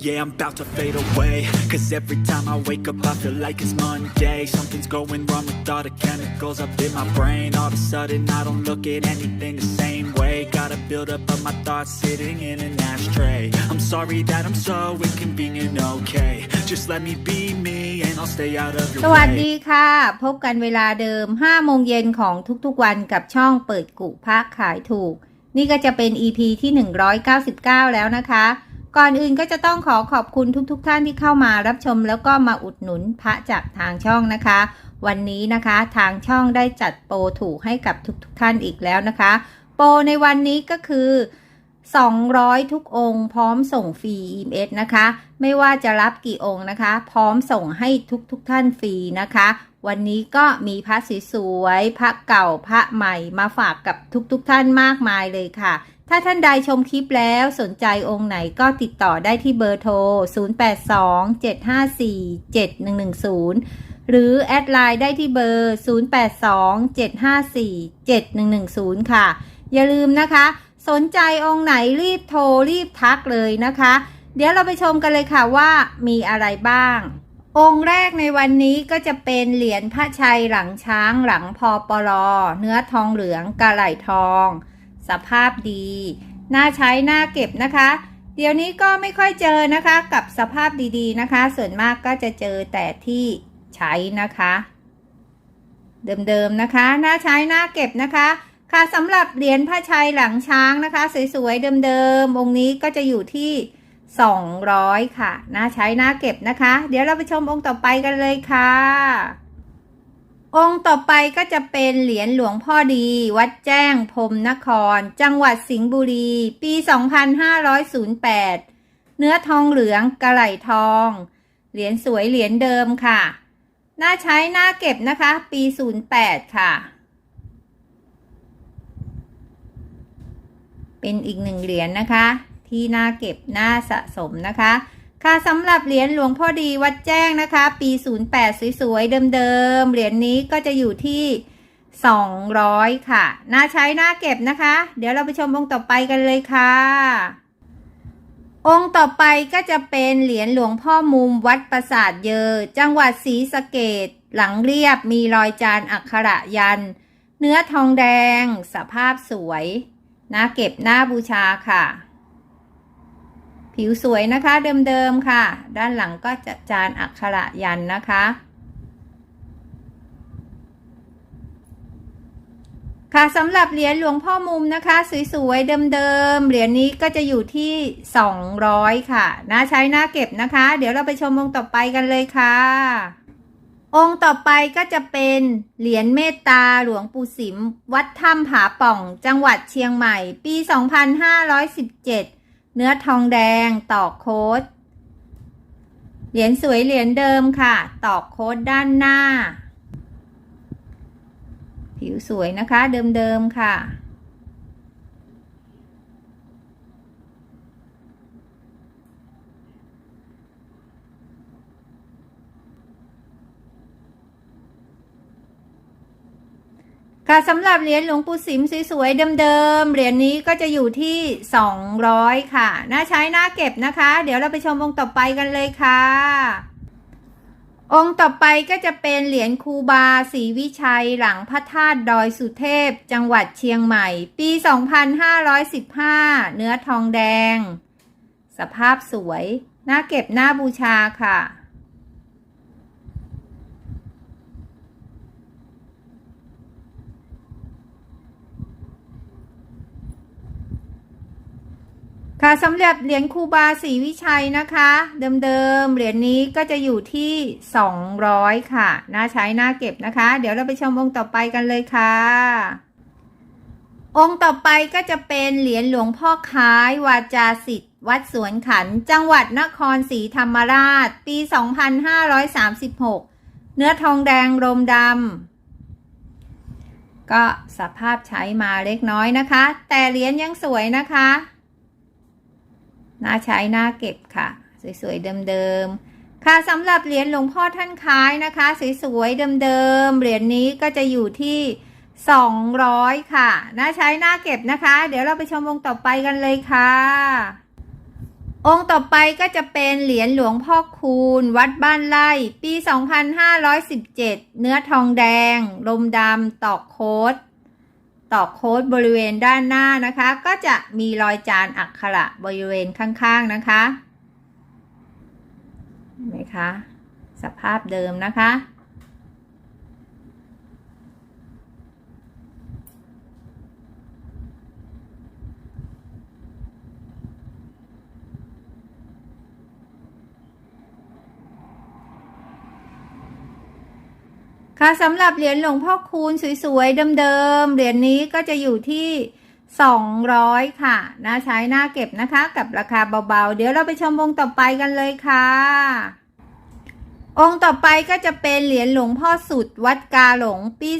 Yeah, I'm about to fade away. Cause every time I wake up, I feel like it's Monday. Something's going wrong with all the chemicals up in my brain. All of a sudden, I don't look at anything the same way. Gotta build up of my thoughts sitting in an ashtray. I'm sorry that I'm so inconvenient, okay? Just let me be me and I'll stay out of your สวัส way. ดีค่ะ พบกันเวลาเดิม 5 โมงเย็นของทุกๆวันกับช่องเปิดกุพระขายถูก นี่ก็จะเป็น EP ที่ 199 แล้วนะคะ ก่อนอื่นก็จะต้องขอขอบคุณทุกๆทท่านที่เข้ามารับชมแล้วก็มาอุดหนุนพระจากทางช่องนะคะ วันนี้นะคะทางช่องได้จัดโปรถูกให้กับทุกๆทท่านอีกแล้วนะคะ โปรในวันนี้ก็คือ 200 ทุกองค์ พร้อมส่งฟรี EMS นะคะ ไม่ว่าจะรับกี่องค์นะคะ พร้อมส่งให้ทุกๆทท่านฟรีนะคะ วันนี้ก็มีพระสวยๆพระเก่าพระใหม่มาฝากกับทุกๆทท่านมากมายเลยค่ะ ถ้าท่านใดชมคลิปแล้วสนใจองค์ไหนก็ติดต่อได้ที่เบอร์โทร 0827547110 หรือแอดไลน์ได้ที่เบอร์ 0827547110 ค่ะ อย่าลืมนะคะ สนใจองค์ไหนรีบโทรรีบทักเลยนะคะ เดี๋ยวเราไปชมกันเลยค่ะว่ามีอะไรบ้าง องค์แรกในวันนี้ก็จะเป็นเหรียญพระชัยหลังช้างหลังพอปลอเนื้อทองเหลืองกะไหล่ทอง สภาพดี น่าใช้น่าเก็บนะคะ เดี๋ยวนี้ก็ไม่ค่อยเจอนะคะกับสภาพดีๆนะคะ ส่วนมากก็จะเจอแต่ที่ใช้นะคะ เดิมๆนะคะ น่าใช้น่าเก็บนะคะ ค่ะสำหรับเหรียญพระชัยหลังช้างนะคะ สวยๆเดิมๆองค์นี้ก็จะอยู่ที่ 200 ค่ะ น่าใช้น่าเก็บนะคะ เดี๋ยวเราไปชมองค์ต่อไปกันเลยค่ะ องค์ต่อไปก็จะเป็นเหรียญหลวงพ่อดี วัดแจ้งพรมนคร จังหวัดสิงห์บุรี ปี 2508 เนื้อทองเหลืองกระไหลทอง เหรียญสวยเหรียญเดิมค่ะน่าใช้น่าเก็บนะคะ ปี 08 ค่ะ เป็นอีกหนึ่งเหรียญนะคะ ที่น่าเก็บน่าสะสมนะคะ ค่ะสำหรับเหรียญหลวงพ่อดีวัดแจ้งนะคะ ปี 08 สวยๆ เดิมๆ เหรียญนี้ก็จะอยู่ที่ 200 ค่ะ น่าใช้น่าเก็บนะคะ เดี๋ยวเราไปชมองค์ต่อไปกันเลยค่ะ องค์ต่อไปก็จะเป็นเหรียญหลวงพ่อมุมวัดปราสาทเยอ จังหวัดศรีสะเกดหลังเรียบมีรอยจานอักขระยัน เนื้อทองแดง สภาพสวยน่าเก็บน่าบูชาค่ะ ผิวสวยนะคะเดิมๆค่ะ ด้านหลังก็จะจานอักขระยันนะคะ ค่ะสำหรับเหรียญหลวงพ่อมุมนะคะ สวยๆเดิมๆเหรียญนี้ก็จะอยู่ที่ 200 ค่ะน่าใช้น่าเก็บนะคะ เดี๋ยวเราไปชมองค์ต่อไปกันเลยค่ะองค์ต่อไปก็จะเป็นเหรียญเมตตาหลวงปู่สิม วัดถ้ำผาป่อง จังหวัดเชียงใหม่ ปี 2517 เนื้อทองแดงตอกโค้ด เหรียญสวยเหรียญเดิมค่ะ ตอกโค้ดด้านหน้า ผิวสวยนะคะเดิมๆค่ะ ค่ะสำหรับเหรียญหลวงปู่สิมสวยๆเดิมๆเหรียญนี้ก็จะอยู่ที่ 200 ค่ะ น่าใช้น่าเก็บนะคะ เดี๋ยวเราไปชมองค์ต่อไปกันเลยค่ะ องค์ต่อไปก็จะเป็นเหรียญคูบาศรีวิชัยหลังพระธาตุดอยสุเทพ จังหวัดเชียงใหม่ ปี 2515 เนื้อทองแดง สภาพสวย น่าเก็บน่าบูชาค่ะ ค่ะสำหรับเหรียญคูบาศรีวิชัยนะคะ เดิมๆเหรียญนี้ก็จะอยู่ที่ 200 ค่ะน่าใช้น่าเก็บนะคะ เดี๋ยวเราไปชมองค์ต่อไปกันเลยค่ะ องค์ต่อไปก็จะเป็นเหรียญหลวงพ่อค้ายวาจาสิทธิ์วัดสวนขัน จังหวัดนครศรีธรรมราช ปี 2536 เนื้อทองแดงรมดำก็สภาพใช้มาเล็กน้อยนะคะ แต่เหรียญยังสวยนะคะ น่าใช้น่าเก็บค่ะ สวยๆเดิมๆค่ะสำหรับเหรียญหลวงพ่อท่านคล้ายนะคะ สวยๆเดิมๆเหรียญนี้ก็จะอยู่ที่200 ค่ะ น่าใช้น่าเก็บนะคะ เดี๋ยวเราไปชมวงต่อไปกันเลยค่ะ องค์ต่อไปก็จะเป็นเหรียญหลวงพ่อคูณ วัดบ้านไร่ปี 2517 เนื้อทองแดง ลมดำตอกโค้ด ต่อโค้ดบริเวณด้านหน้านะคะ ก็จะมีรอยจานอักขระบริเวณข้างๆนะคะเห็นไหมคะ สภาพเดิมนะคะ ค่ะสำหรับเหรียญหลวงพ่อคูณสวยๆเดิมๆเหรียญนี้ก็จะอยู่ที่ 200 ค่ะนะใช้หน้าเก็บนะคะ กับราคาเบาๆ เดี๋ยวเราไปชมวงต่อไปกันเลยค่ะ องค์ต่อไปก็จะเป็นเหรียญหลวงพ่อสุดวัดกาหลงปี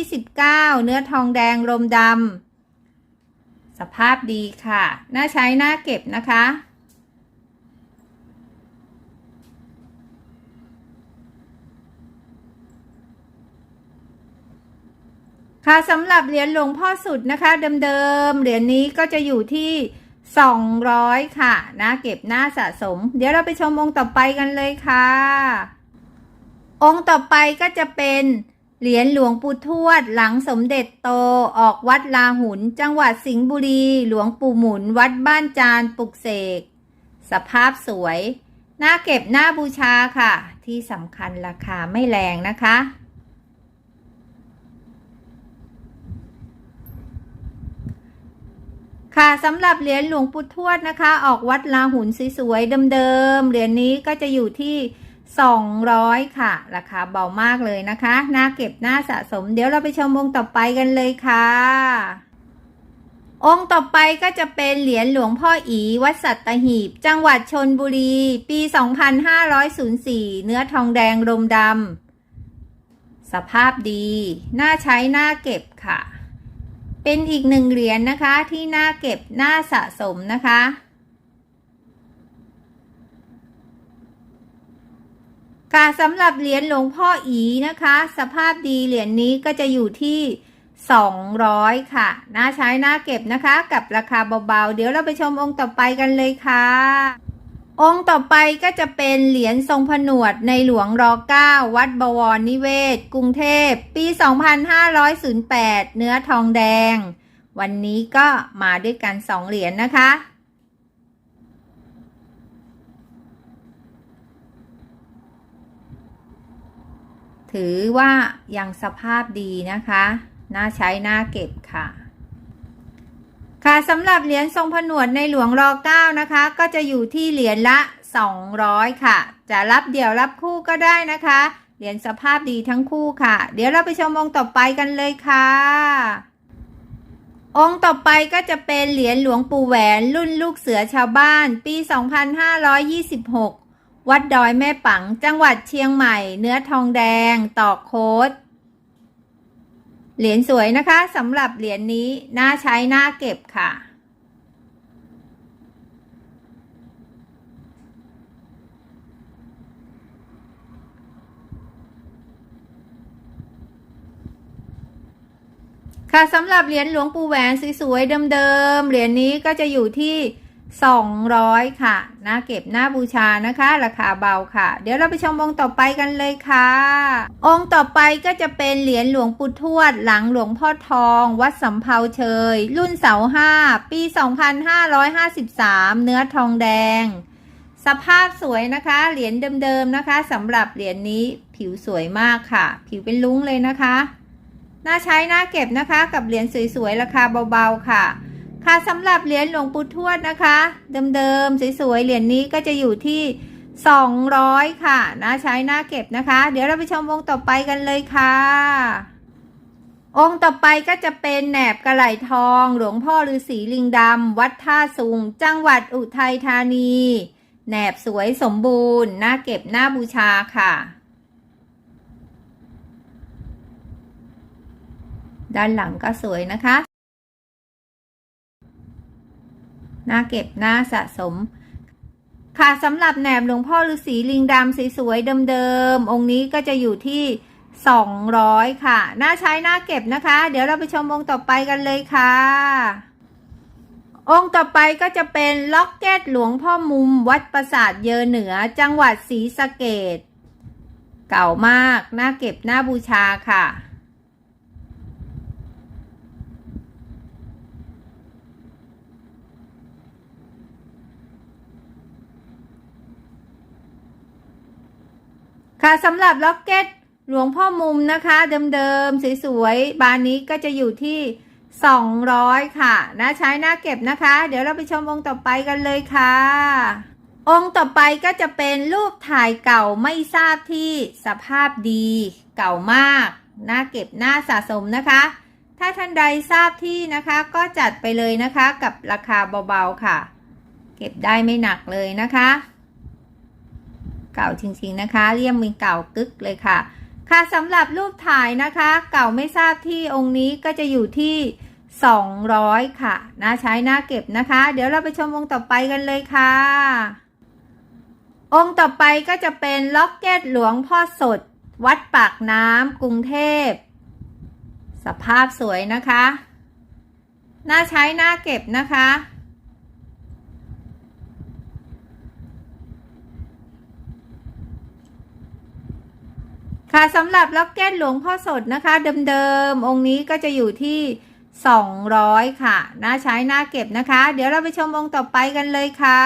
2529 เนื้อทองแดงลมดำสภาพดีค่ะ น่าใช้หน้าเก็บนะคะ ค่ะสำหรับเหรียญหลวงพ่อสุดนะคะ เดิมๆเหรียญนี้ก็จะอยู่ที่ 200 ค่ะนะเก็บหน้าสะสม เดี๋ยวเราไปชมองค์ต่อไปกันเลยค่ะ องค์ต่อไปก็จะเป็นเหรียญหลวงปู่ทวด หลังสมเด็จโตออกวัดลาหุน จังหวัดสิงห์บุรี หลวงปู่หมุน วัดบ้านจานปลุกเสก สภาพสวย หน้าเก็บหน้าบูชาค่ะ ที่สำคัญราคาไม่แรงนะคะ ค่ะสำหรับเหรียญหลวงปู่ทวดนะคะ ออกวัดลาหุนสวยๆเดิมๆเหรียญนี้ก็จะอยู่ที่ 200 ค่ะ ราคาเบามากเลยนะคะน่าเก็บน่าสะสม เดี๋ยวเราไปชมองค์ต่อไปกันเลยค่ะ องค์ต่อไปก็จะเป็นเหรียญหลวงพ่ออีวัดสัตหีบ จังหวัดชนบุรี ปี 2504 เนื้อทองแดงลมดำสภาพดี น่าใช้น่าเก็บค่ะ เป็นอีกหนึ่งเหรียญนะคะที่น่าเก็บน่าสะสมนะคะ ค่ะสำหรับเหรียญหลวงพ่ออีนะคะ สภาพดีเหรียญนี้ก็จะอยู่ที่ 200 ค่ะ น่าใช้น่าเก็บนะคะ กับราคาเบาๆ เดี๋ยวเราไปชมองค์ต่อไปกันเลยค่ะ องค์ต่อไปก็จะเป็นเหรียญทรงผนวดในหลวงร9วัดบวรนิเวศ กรุงเทพ ปี 2508 เนื้อทองแดง วันนี้ก็มาด้วยกัน2เหรียญนะคะ ถือว่ายังสภาพดีนะคะ น่าใช้น่าเก็บค่ะ ค่ะสำหรับเหรียญทรงผนวดในหลวงร9นะคะ ก็จะอยู่ที่เหรียญละ 200 ค่ะ จะรับเดี่ยวรับคู่ก็ได้นะคะ เหรียญสภาพดีทั้งคู่ค่ะ เดี๋ยวเราไปชมองค์ต่อไปกันเลยค่ะ องค์ต่อไปก็จะเป็นเหรียญหลวงปู่แหวนรุ่นลูกเสือชาวบ้าน ปี 2526 วัดดอยแม่ปัง จังหวัดเชียงใหม่ เนื้อทองแดง ตอกโค้ด เหรียญสวยนะคะสำหรับเหรียญนี้น่าใช้น่าเก็บค่ะ ค่ะสำหรับเหรียญหลวงปู่แหวนสวยๆเดิมๆเหรียญนี้ก็จะอยู่ที่ 200 ค่ะน่าเก็บหน่าบูชานะคะ ราคาเบาค่ะ เดี๋ยวเราไปชมองค์ต่อไปกันเลยค่ะ องค์ต่อไปก็จะเป็นเหรียญหลวงปู่ทวด หลังหลวงพ่อทอง วัดสำเภาเชย รุ่นเสาห้าปี 2553 เนื้อทองแดง สภาพสวยนะคะ เหรียญเดิมๆนะคะสำหรับเหรียญนี้ผิวสวยมากค่ะ ผิวเป็นลุ้งเลยนะคะ น่าใช้น่าเก็บนะคะ กับเหรียญสวยๆราคาเบาๆค่ะ ค่ะสำหรับเหรียญหลวงปู่ทวดนะคะ เดิมๆสวยๆเหรียญนี้ก็จะอยู่ที่ 200 ค่ะน่าใช้หน่าเก็บนะคะ เดี๋ยวเราไปชมวงต่อไปกันเลยค่ะ องค์ต่อไปก็จะเป็นแหนบกระไหลทอง หลวงพ่อฤาษีลิงดำวัดท่าสุง จังหวัดอุทัยธานี แหนบสวยสมบูรณ์หน่าเก็บหน่าบูชาค่ะด้านหลังก็สวยนะคะ น่าเก็บน่าสะสม ค่ะสำหรับแหนบหลวงพ่อฤาษีลิงดำสวยๆเดิมๆองค์นี้ก็จะอยู่ที่ 200 ค่ะ น่าใช้น่าเก็บนะคะ เดี๋ยวเราไปชมองค์ต่อไปกันเลยค่ะ องค์ต่อไปก็จะเป็นล็อกเก็ตหลวงพ่อมุมวัดปราสาทเยอเหนือจังหวัดศรีสะเกดเก่ามากน่าเก็บน่าบูชาค่ะ ค่ะสำหรับล็อกเก็ตหลวงพ่อมุมนะคะ เดิมๆสวยๆบานนี้ก็จะอยู่ที่ 200 ค่ะนะใช้หน้าเก็บนะคะ เดี๋ยวเราไปชมองค์ต่อไปกันเลยค่ะ องค์ต่อไปก็จะเป็นรูปถ่ายเก่าไม่ทราบที่สภาพดีเก่ามากหน้าเก็บหน้าสะสมนะคะ ถ้าท่านใดทราบที่นะคะก็จัดไปเลยนะคะกับราคาเบาๆค่ะ เก็บได้ไม่หนักเลยนะคะ เก่าจริงๆนะคะเลี่ยมมีเก่ากึกเลยค่ะ ค่ะสำหรับรูปถ่ายนะคะ เก่าไม่ทราบที่องค์นี้ก็จะอยู่ที่ 200 ค่ะนะใช้หน้าเก็บนะคะ เดี๋ยวเราไปชมองค์ต่อไปกันเลยค่ะ องค์ต่อไปก็จะเป็นล็อกเก็ตหลวงพ่อสด วัดปากน้ำกรุงเทพ สภาพสวยนะคะ น่าใช้หน้าเก็บนะคะ ค่ะสำหรับล็อกเก็ตหลวงพ่อสดนะคะ เดิมๆองค์นี้ก็จะอยู่ที่ 200 ค่ะน่าใช้น่าเก็บนะคะ เดี๋ยวเราไปชมองค์ต่อไปกันเลยค่ะ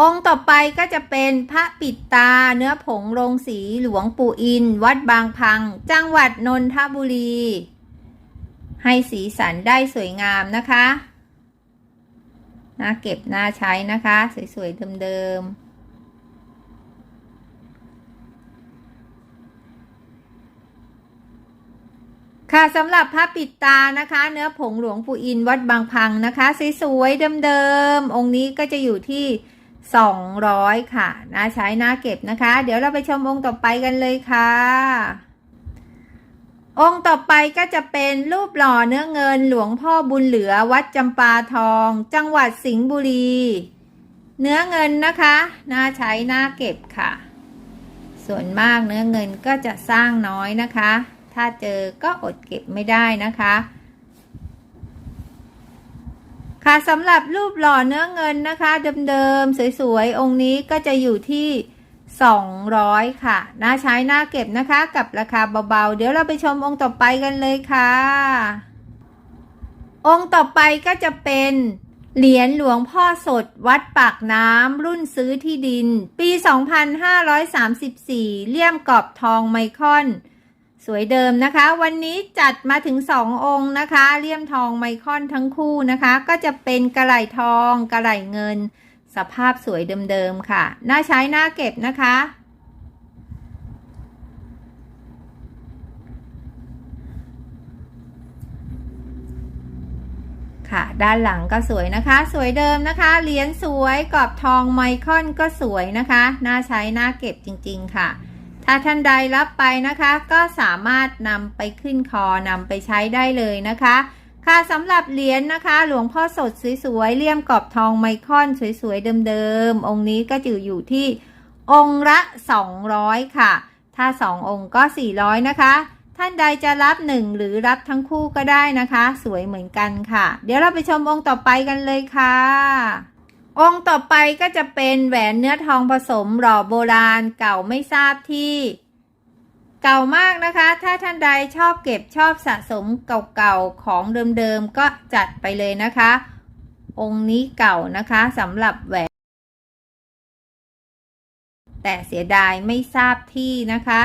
องค์ต่อไปก็จะเป็นพระปิดตาเนื้อผงโรงสีหลวงปู่อิน วัดบางพัง จังหวัดนนทบุรี ให้สีสันได้สวยงามนะคะน่าเก็บน่าใช้นะคะ สวยๆเดิมๆ ค่ะสำหรับพระปิดตานะคะ เนื้อผงหลวงปู่อินวัดบางพังนะคะสวยๆเดิมๆองค์นี้ก็จะอยู่ที่ 200 ค่ะน่าใช้น่าเก็บนะคะ เดี๋ยวเราไปชมองค์ต่อไปกันเลยค่ะ องค์ต่อไปก็จะเป็นรูปหล่อเนื้อเงินหลวงพ่อบุญเหลือวัดจำปาทอง จังหวัดสิงห์บุรี เนื้อเงินนะคะน่าใช้น่าเก็บค่ะ ส่วนมากเนื้อเงินก็จะสร้างน้อยนะคะ ถ้าเจอก็อดเก็บไม่ได้นะคะ ค่ะสำหรับรูปหล่อเนื้อเงินนะคะ เดิมๆ สวยๆ องค์นี้ก็จะอยู่ที่ 200 ค่ะ น่าใช้น่าเก็บนะคะ กับราคาเบาๆ เดี๋ยวเราไปชมองค์ต่อไปกันเลยค่ะ องค์ต่อไปก็จะเป็นเหรียญหลวงพ่อสดวัดปากน้ำรุ่นซื้อที่ดิน ปี 2534 เลี่ยมกรอบทองไมคอน สวยเดิมนะคะ วันนี้จัดมาถึง 2 องค์นะคะ เลี่ยมทองไมคอนทั้งคู่นะคะ ก็จะเป็นกระไหลทองกระไหลเงิน สภาพสวยเดิมๆค่ะ น่าใช้น่าเก็บนะคะ ค่ะ ด้านหลังก็สวยนะคะ สวยเดิมนะคะ เหรียญสวยกรอบทองไมคอนก็สวยนะคะ น่าใช้น่าเก็บจริงๆค่ะ ถ้าท่านใดรับไปนะคะ ก็สามารถนำไปขึ้นคอนำไปใช้ได้เลยนะคะ ค่ะสำหรับเหรียญนะคะ หลวงพ่อสดสวยๆเลี่ยมกรอบทองไมคอนสวยๆเดิมๆ องค์นี้ก็จะอยู่ที่องค์ละ 200 ค่ะ ถ้า 2 องค์ก็ 400 นะคะ ท่านใดจะรับ 1 หรือรับทั้งคู่ก็ได้นะคะ สวยเหมือนกันค่ะ เดี๋ยวเราไปชมองค์ต่อไปกันเลยค่ะ องค์ต่อไปก็จะเป็นแหวนเนื้อทองผสมหล่อโบราณเก่าไม่ทราบที่ เก่ามากนะคะ ถ้าท่านใดชอบเก็บชอบสะสมเก่าๆของเดิมๆก็จัดไปเลยนะคะ องค์นี้เก่านะคะสำหรับแหวน แต่เสียดายไม่ทราบที่นะคะ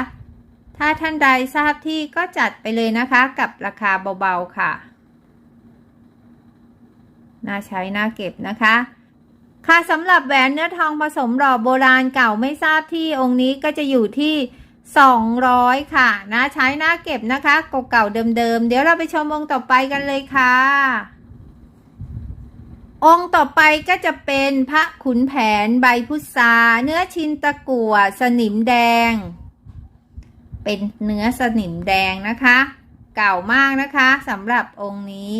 ถ้าท่านใดทราบที่ก็จัดไปเลยนะคะ กับราคาเบาๆค่ะ น่าใช้น่าเก็บนะคะ ค่ะสำหรับแหวนเนื้อทองผสมหล่อโบราณเก่าไม่ทราบที่องค์นี้ก็จะอยู่ที่ 200 ค่ะนะใช้หน่าเก็บนะคะเก่าๆเดิมๆเดี๋ยวเราไปชมองค์ต่อไปกันเลยค่ะ องค์ต่อไปก็จะเป็นพระขุนแผนใบพุทราเนื้อชินตะกั่วสนิมแดง เป็นเนื้อสนิมแดงนะคะ เก่ามากนะคะสำหรับองค์นี้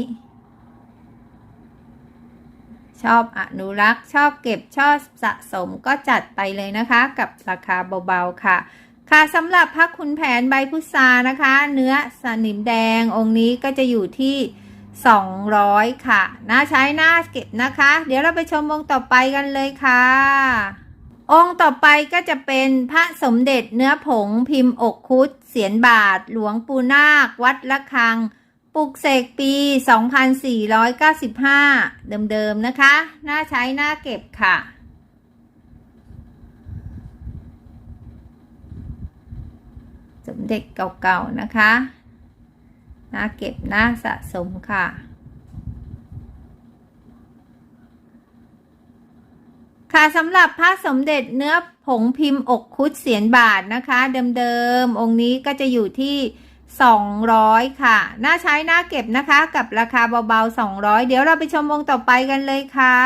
ชอบอนุรักษ์ ชอบเก็บชอบสะสมก็จัดไปเลยนะคะ กับราคาเบาๆค่ะ ค่ะสำหรับพระคุณแผนใบพุทรานะคะ เนื้อสนิมแดงองค์นี้ก็จะอยู่ที่ 200 ค่ะ น่าใช้น่าเก็บนะคะ เดี๋ยวเราไปชมองค์ต่อไปกันเลยค่ะ องค์ต่อไปก็จะเป็นพระสมเด็จเนื้อผงพิมพ์อกคุดเสียนบาท หลวงปูนาค วัดละคัง ปลุกเสกปี 2495 เดิมๆ นะคะ น่าใช้น่าเก็บค่ะ สมเด็จเก่าๆ นะคะ น่าเก็บน่าสะสมค่ะค่ะสำหรับพระสมเด็จเนื้อผงพิมพ์อกคุดเสียนบาทนะคะ เดิมๆ องค์นี้ก็จะอยู่ที่ 200 ค่ะ น่าใช้น่าเก็บนะคะ กับราคาเบาๆ 200 เดี๋ยวเราไปชมองค์ต่อไปกันเลยค่ะ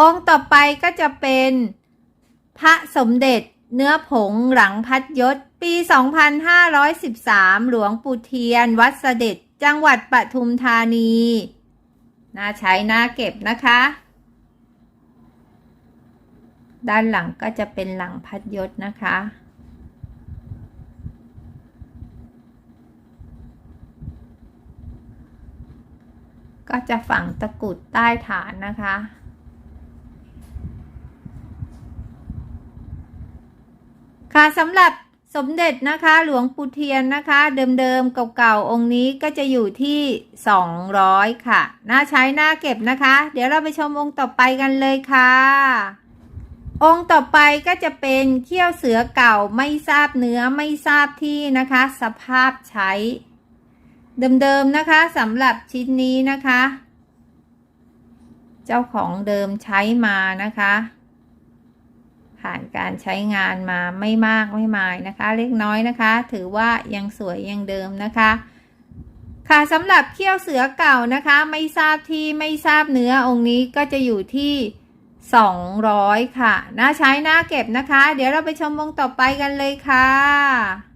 องค์ต่อไปก็จะเป็น พระสมเด็จเนื้อผงหลังพัดยศ ปี 2513 หลวงปู่เทียน วัดเสด็จ จังหวัดปทุมธานี น่าใช้น่าเก็บนะคะ ด้านหลังก็จะเป็นหลังพัดยศนะคะ ก็จะฝังตะกุดใต้ฐานนะคะ ค่ะสำหรับสมเด็จนะคะหลวงปู่เทียนนะคะ เดิมๆเก่าๆองค์นี้ก็จะอยู่ที่ 200 ค่ะ น่าใช้น่าเก็บนะคะ เดี๋ยวเราไปชมองค์ต่อไปกันเลยค่ะ องค์ต่อไปก็จะเป็นเขี้ยวเสือเก่าไม่ทราบเนื้อไม่ทราบที่นะคะ สภาพใช้ เดิมๆนะคะสำหรับชิ้นนี้นะคะ เจ้าของเดิมใช้มานะคะ ผ่านการใช้งานมาไม่มากไม่มายนะคะ เล็กน้อยนะคะ ถือว่ายังสวยยังเดิมนะคะค่ะสำหรับเขี้ยวเสือเก่านะคะ ไม่ทราบที่ไม่ทราบเนื้อองค์นี้ก็จะอยู่ที่ 200 ค่ะ น่าใช้น่าเก็บนะคะ เดี๋ยวเราไปชมองต่อไปกันเลยค่ะ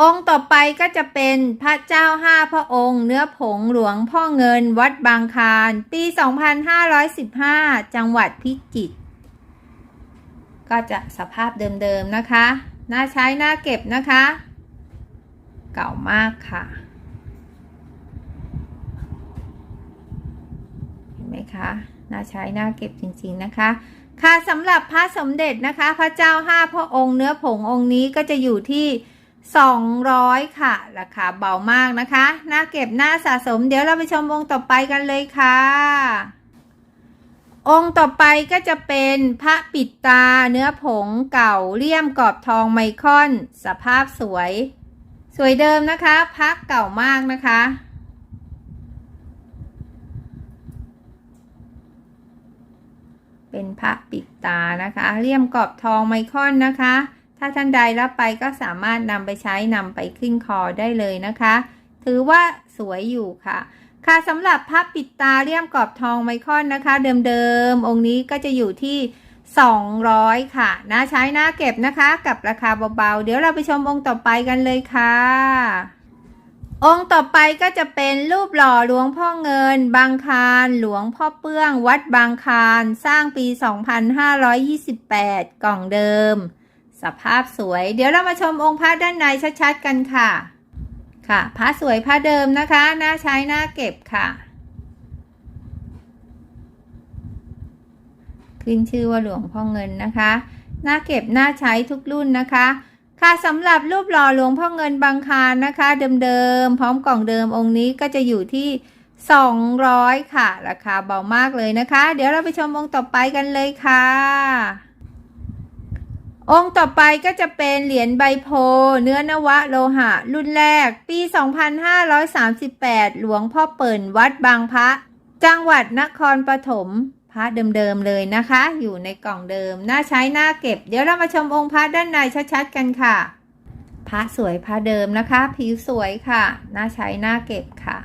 องค์ต่อไปก็จะเป็นพระเจ้าห้าพระองค์ เนื้อผงหลวงพ่อเงินวัดบางคาร ปี 2515 จังหวัดพิจิตรก็จะสภาพเดิมๆนะคะน่าใช้น่าเก็บนะคะ เก่ามากค่ะ เห็นไหมคะน่าใช้น่าเก็บจริงๆนะคะค่ะสำหรับพระสมเด็จนะคะ พระเจ้าห้าพระองค์เนื้อผงองค์นี้ก็จะอยู่ที่ 200 ค่ะ ราคาเบามากนะคะน่าเก็บน่าสะสม เดี๋ยวเราไปชมองค์ต่อไปกันเลยค่ะ องค์ต่อไปก็จะเป็นพระปิดตาเนื้อผงเก่าเลี่ยมกรอบทองไมคอน สภาพสวย สวยเดิมนะคะพระเก่ามากนะคะเป็นพระปิดตานะคะเลี่ยมกรอบทองไมคอนนะคะ ถ้าท่านใดรับไปก็สามารถนำไปใช้นำไปขึ้นคอได้เลยนะคะ ถือว่าสวยอยู่ค่ะ ค่ะสำหรับพระปิดตาเลี่ยมกรอบทองไมคอนนะคะ เดิมๆองค์นี้ก็จะอยู่ที่ 200 ค่ะน่าใช้น่าเก็บนะคะ กับราคาเบาๆ เดี๋ยวเราไปชมองค์ต่อไปกันเลยค่ะองค์ต่อไปก็จะเป็นรูปหล่อหลวงพ่อเงิน บางคารหลวงพ่อเปื้อง วัดบางคารสร้างปี 2528 กล่องเดิม สภาพสวย เดี๋ยวเรามาชมองค์พระด้านในชัดๆกันค่ะ ค่ะพระสวยพระเดิมนะคะน่าใช้น่าเก็บค่ะ ขึ้นชื่อว่าหลวงพ่อเงินนะคะน่าเก็บน่าใช้ทุกรุ่นนะคะ ค่ะสำหรับรูปหล่อหลวงพ่อเงินบางคารนะคะ เดิมๆพร้อมกล่องเดิมองค์นี้ก็จะอยู่ที่ 200 ค่ะ ราคาเบามากเลยนะคะ เดี๋ยวเราไปชมองค์ต่อไปกันเลยค่ะ องค์ต่อไปก็จะเป็นเหรียญใบโพ เนื้อนวะโลหะ รุ่นแรก ปี 2538 หลวงพ่อเปิ่นวัดบางพระ จังหวัดนครปฐมพระเดิมๆเลยนะคะ อยู่ในกล่องเดิม น่าใช้น่าเก็บ เดี๋ยวเรามาชมองค์พระด้านในชัดๆกันค่ะ พระสวยพระเดิมนะคะ ผิวสวยค่ะ น่าใช้น่าเก็บค่ะ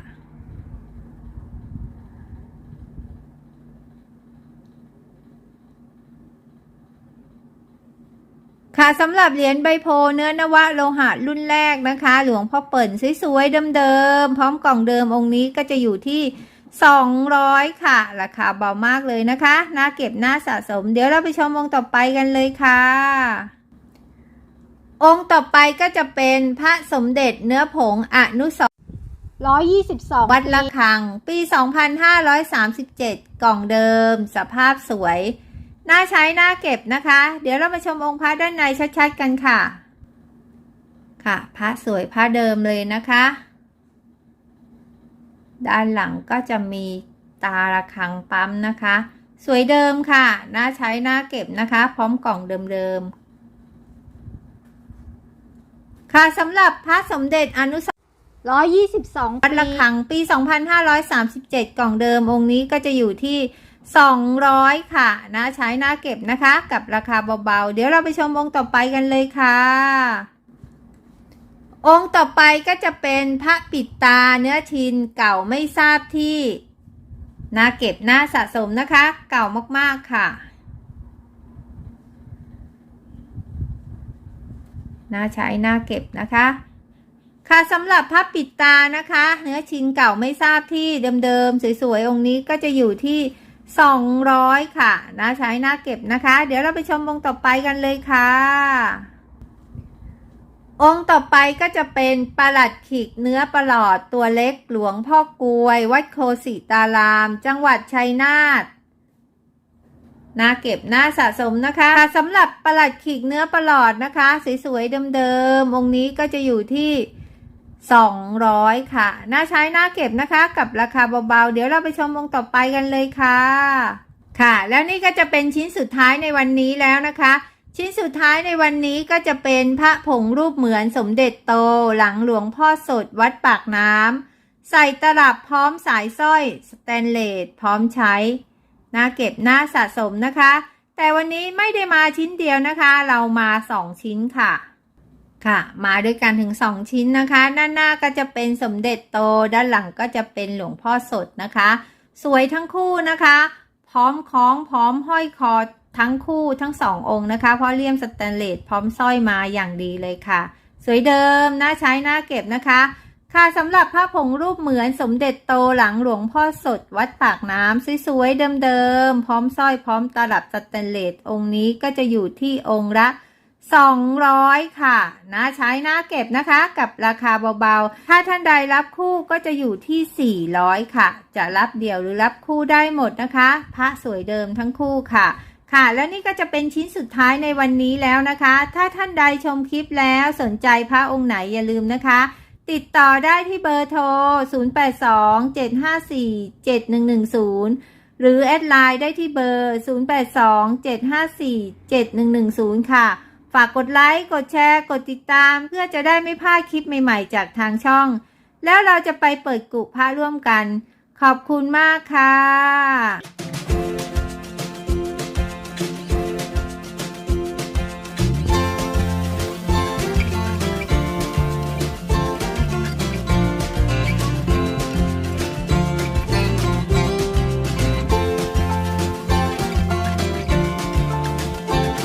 ค่ะสำหรับเหรียญใบโพธิ์เนื้อนวะโลหะรุ่นแรกนะคะ หลวงพ่อเปิ่นสวยๆเดิมๆพร้อมกล่องเดิมองค์นี้ก็จะอยู่ที่ 200 ค่ะ ราคาเบามากเลยนะคะน่าเก็บน่าสะสม เดี๋ยวเราไปชมองค์ต่อไปกันเลยค่ะ องค์ต่อไปก็จะเป็นพระสมเด็จเนื้อผงอนุสรณ์122วัดละคัง ปี 2537 กล่องเดิม สภาพสวย น่าใช้น่าเก็บนะคะ เดี๋ยวเรามาชมองค์พระด้านในชัดๆกันค่ะ ค่ะพระสวยพระเดิมเลยนะคะ ด้านหลังก็จะมีตาระฆังปั๊มนะคะ สวยเดิมค่ะ น่าใช้น่าเก็บนะคะ พร้อมกล่องเดิมๆ ค่ะสำหรับพระสมเด็จอนุส122วัดละคังปี 2537 กล่องเดิมองค์นี้ก็จะอยู่ที่ 200 ค่ะนะใช้หน้าเก็บนะคะ กับราคาเบาๆ เดี๋ยวเราไปชมองค์ต่อไปกันเลยค่ะ องค์ต่อไปก็จะเป็นพระปิดตาเนื้อชินเก่าไม่ทราบที่น่าเก็บหน่าสะสมนะคะ เก่ามากๆค่ะน่าใช้หน่าเก็บนะคะ ค่ะสำหรับพับปิดตานะคะ เนื้อชิ้นเก่าไม่ทราบที่เดิมๆ สวยๆ องค์นี้ก็จะอยู่ที่ 200 ค่ะน่าใช้น่าเก็บนะคะ เดี๋ยวเราไปชมองต่อไปกันเลยค่ะ องค์ต่อไปก็จะเป็นประหลัดขิกเนื้อประหลอดตัวเล็กหลวงพ่อกลวย วัดโคสิตาราม จังหวัดชัยนาทน่าเก็บน่าสะสมนะคะค่ะสำหรับประหลัดขีกเนื้อประหลอดนะคะ สวยๆเดิมๆองค์นี้ก็จะอยู่ที่ 200 ค่ะ น่าใช้น่าเก็บนะคะ กับราคาเบาๆ เดี๋ยวเราไปชมองต่อไปกันเลยค่ะ ค่ะ แล้วนี่ก็จะเป็นชิ้นสุดท้ายในวันนี้แล้วนะคะ ชิ้นสุดท้ายในวันนี้ก็จะเป็นพระผงรูปเหมือนสมเด็จโต หลังหลวงพ่อสดวัดปากน้ำใส่ตลับพร้อมสายสร้อยสแตนเลสพร้อมใช้ น่าเก็บน่าสะสมนะคะ แต่วันนี้ไม่ได้มาชิ้นเดียวนะคะ เรามาสองชิ้นค่ะ ค่ะ มาด้วยกันถึงสองชิ้นนะคะด้านหน้าก็จะเป็นสมเด็จโตด้านหลังก็จะเป็นหลวงพ่อสดนะคะ สวยทั้งคู่นะคะ พร้อมคล้องพร้อมห้อยคอทั้งคู่ทั้งสององค์นะคะเพราะเลี่ยมสแตนเลสพร้อมสร้อยมาอย่างดีเลยค่ะ สวยเดิมน่าใช้น่าเก็บนะคะ ค่ะสำหรับผ้าผงรูปเหมือนสมเด็จโตหลังหลวงพ่อสดวัดปากน้ำสวยๆเดิมๆพร้อมสร้อยพร้อมตลับสแตนเลสองค์นี้ก็จะอยู่ที่องค์ละ 200 ค่ะนะใช้หน่าเก็บนะคะกับราคาเบาๆ ถ้าท่านใดรับคู่ก็จะอยู่ที่ 400 ค่ะ จะรับเดี่ยวหรือรับคู่ได้หมดนะคะพระสวยเดิมทั้งคู่ค่ะค่ะ และนี่ก็จะเป็นชิ้นสุดท้ายในวันนี้แล้วนะคะ ถ้าท่านใดชมคลิปแล้วสนใจพระองค์ไหนอย่าลืมนะคะ ติดต่อได้ที่เบอร์โทร 0827547110 หรือแอดไลน์ได้ที่เบอร์ 0827547110 ค่ะ ฝากกดไลค์ กดแชร์ กดติดตาม เพื่อจะได้ไม่พลาดคลิปใหม่ ๆ จากทางช่อง แล้วเราจะไปเปิดกุพระร่วมกัน ขอบคุณมากค่ะ